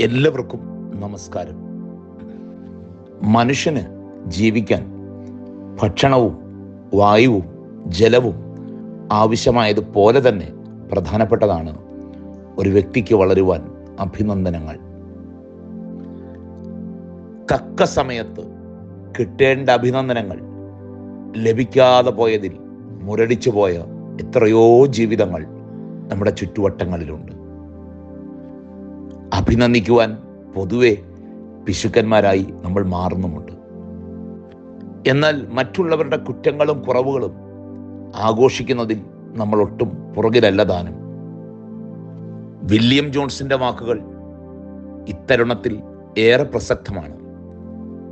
എല്ലാവർക്കും നമസ്കാരം. മനുഷ്യന് ജീവിക്കാൻ ഭക്ഷണവും വായുവും ജലവും ആവശ്യമായതുപോലെ തന്നെ പ്രധാനപ്പെട്ടതാണ് ഒരു വ്യക്തിക്ക് വളരുവാൻ അഭിനന്ദനങ്ങൾ. തക്ക സമയത്ത് കിട്ടേണ്ട അഭിനന്ദനങ്ങൾ ലഭിക്കാതെ പോയതിൽ മുരടിച്ചു പോയ എത്രയോ ജീവിതങ്ങൾ നമ്മുടെ ചുറ്റുവട്ടങ്ങളിലുണ്ട്. അഭിനന്ദിക്കുവാൻ പൊതുവെ പിശുക്കന്മാരായി നമ്മൾ മാറുന്നുമുണ്ട്. എന്നാൽ മറ്റുള്ളവരുടെ കുറ്റങ്ങളും കുറവുകളും ആഘോഷിക്കുന്നതിൽ നമ്മൾ ഒട്ടും പുറകിലല്ല താനും. വില്യം ജോൺസിന്റെ വാക്കുകൾ ഇത്തരുണത്തിൽ ഏറെ പ്രസക്തമാണ്.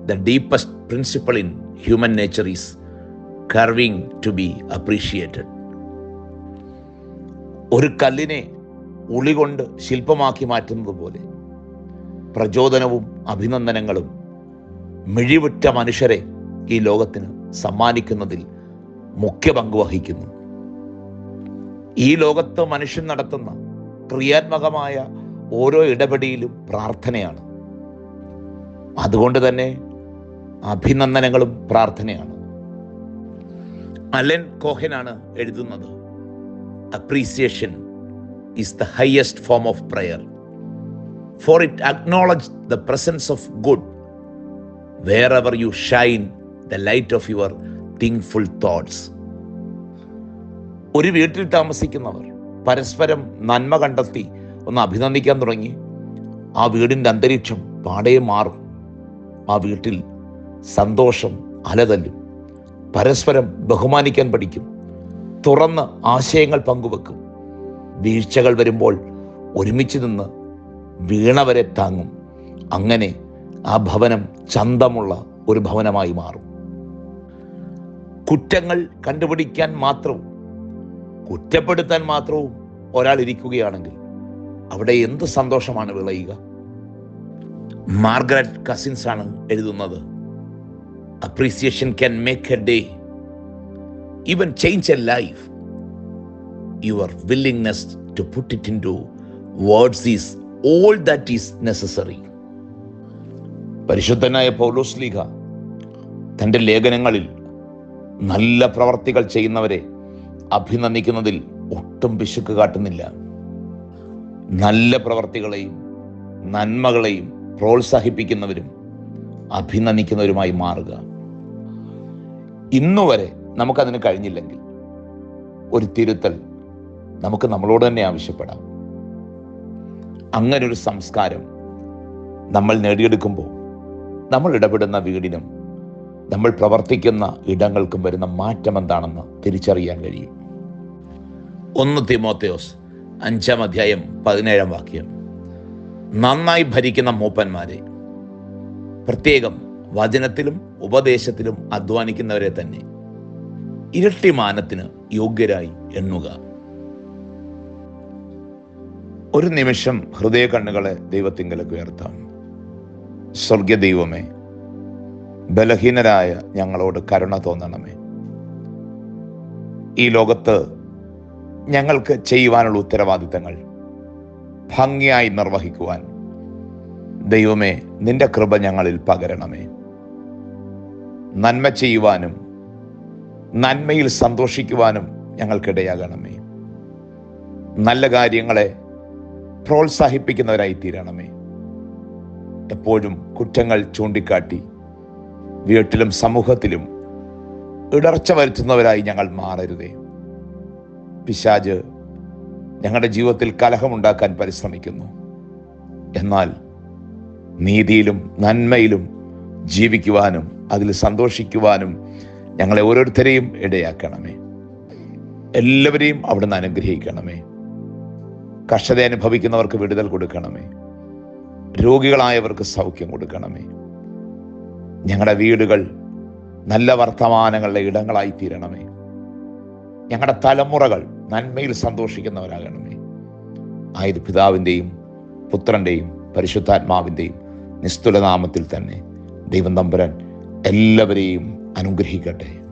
The deepest principle in human nature is craving to be appreciated ഒരു കല്ലിനെ ഉളി കൊണ്ട് ശില്പമാക്കി മാറ്റുന്നത് പോലെ പ്രചോദനവും അഭിനന്ദനങ്ങളും മിഴിവിട്ട മനുഷ്യരെ ഈ ലോകത്തിന് സമ്മാനിക്കുന്നതിൽ മുഖ്യ പങ്ക് വഹിക്കുന്നു. ഈ ലോകത്ത് മനുഷ്യൻ നടത്തുന്ന ക്രിയാത്മകമായ ഓരോ ഇടപെടിയിലും പ്രാർത്ഥനയാണ്. അതുകൊണ്ട് തന്നെ അഭിനന്ദനങ്ങളും പ്രാർത്ഥനയാണ്. അലൻ കോഹനാണ് എഴുതുന്നത്. Appreciation is the highest form of prayer. For it acknowledges the presence of good wherever you shine the light of your full thoughts ഒരു വീട്ടിൽ താമസിക്കുന്നവർ പരസ്പരം നന്മ കണ്ടെത്തി ഒന്ന് അഭിനന്ദിക്കാൻ തുടങ്ങി. ആ വീടിന്റെ അന്തരീക്ഷം പാടെ മാറും. ആ വീട്ടിൽ സന്തോഷം അലതല്ലും. പരസ്പരം ബഹുമാനിക്കാൻ പഠിക്കും. തുറന്ന് ആശയങ്ങൾ പങ്കുവെക്കും. വീഴ്ചകൾ വരുമ്പോൾ ഒരുമിച്ച് നിന്ന് വീണവരെ താങ്ങും. അങ്ങനെ ആ ഭവനം ചന്തമുള്ള ഒരു ഭവനമായി മാറും. കുറ്റങ്ങൾ കണ്ടുപിടിക്കാൻ മാത്രവും കുറ്റപ്പെടുത്താൻ മാത്രവും ഒരാൾ ഇരിക്കുകയാണെങ്കിൽ അവിടെ എന്ത് സന്തോഷമാണ് വിളയുക? മാർഗരറ്റ് കസിൻസ് ആണ് എഴുതുന്നത്. Appreciation can make a day. Even change a life. Your to put it into words is all that is necessary പരിശുദ്ധനായ പൗലോസ് ലീഗ തന്റെ ലേഖനങ്ങളിൽ നല്ല പ്രവർത്തികൾ ചെയ്യുന്നവരെ അഭിനന്ദിക്കുന്നതിൽ ഒട്ടും പിശുക്ക് കാട്ടുന്നില്ല. നല്ല പ്രവർത്തികളെയും നന്മകളെയും പ്രോത്സാഹിപ്പിക്കുന്നവരും അഭിനന്ദിക്കുന്നവരുമായി മാറുക. ഇന്നുവരെ നമുക്കതിന് കഴിഞ്ഞില്ലെങ്കിൽ ഒരു തിരുത്തൽ നമുക്ക് നമ്മളോട് തന്നെ ആവശ്യപ്പെടാം. അങ്ങനൊരു സംസ്കാരം നമ്മൾ നേടിയെടുക്കുമ്പോൾ നമ്മൾ ഇടപെടുന്ന വീടിനും നമ്മൾ പ്രവർത്തിക്കുന്ന ഇടങ്ങൾക്കും വരുന്ന മാറ്റം എന്താണെന്ന് തിരിച്ചറിയാൻ കഴിയും. ഒന്ന് തിമോത്തയോസ് അഞ്ചാം അധ്യായം പതിനേഴാം വാക്യം. നന്നായി ഭരിക്കുന്ന മൂപ്പന്മാരെ പ്രത്യേകം വചനത്തിലും ഉപദേശത്തിലും അധ്വാനിക്കുന്നവരെ തന്നെ ഇരട്ടി മാനത്തിന് യോഗ്യരായി എണ്ണുക. ഒരു നിമിഷം ഹൃദയ കണ്ണുകളെ ദൈവത്തിങ്കലേക്ക് ഉയർത്താം. സ്വർഗ ദൈവമേ ബലഹീനരായ ഞങ്ങളോട് കരുണ തോന്നണമേ. ഈ ലോകത്ത് ഞങ്ങൾക്ക് ചെയ്യുവാനുള്ള ഉത്തരവാദിത്തങ്ങൾ ഭംഗിയായി നിർവഹിക്കുവാൻ ദൈവമേ നിന്റെ കൃപ ഞങ്ങളിൽ പകരണമേ. നന്മ ചെയ്യുവാനും നന്മയിൽ സന്തോഷിക്കുവാനും ഞങ്ങൾക്കിടയാകണമേ. നല്ല കാര്യങ്ങളെ പ്രോത്സാഹിപ്പിക്കുന്നവരായി തീരണമേ എപ്പോഴും കുറ്റങ്ങൾ ചൂണ്ടിക്കാട്ടി വീട്ടിലും സമൂഹത്തിലും ഇടർച്ച വരുത്തുന്നവരായി ഞങ്ങൾ മാറരുതേ. പിശാജ് ഞങ്ങളുടെ ജീവിതത്തിൽ കലഹമുണ്ടാക്കാൻ പരിശ്രമിക്കുന്നു. എന്നാൽ നീതിയിലും നന്മയിലും ജീവിക്കുവാനും അതിൽ സന്തോഷിക്കുവാനും ഞങ്ങളെ ഓരോരുത്തരെയും ഇടയാക്കണമേ. എല്ലാവരെയും അവിടുന്ന് അനുഗ്രഹിക്കണമേ. കഷ്ടത അനുഭവിക്കുന്നവർക്ക് വിടുതൽ കൊടുക്കണമേ. രോഗികളായവർക്ക് സൗഖ്യം കൊടുക്കണമേ. ഞങ്ങളുടെ വീടുകൾ നല്ല വർത്തമാനങ്ങളുടെ ഇടങ്ങളായി തീരണമേ. ഞങ്ങളുടെ തലമുറകൾ നന്മയിൽ സന്തോഷിക്കുന്നവരാകണമേ. ആയത് പിതാവിന്റെയും പുത്രന്റെയും പരിശുദ്ധാത്മാവിന്റെയും നിസ്തുലനാമത്തിൽ തന്നെ ദൈവം തമ്പുരൻ എല്ലാവരെയും അനുഗ്രഹിക്കട്ടെ.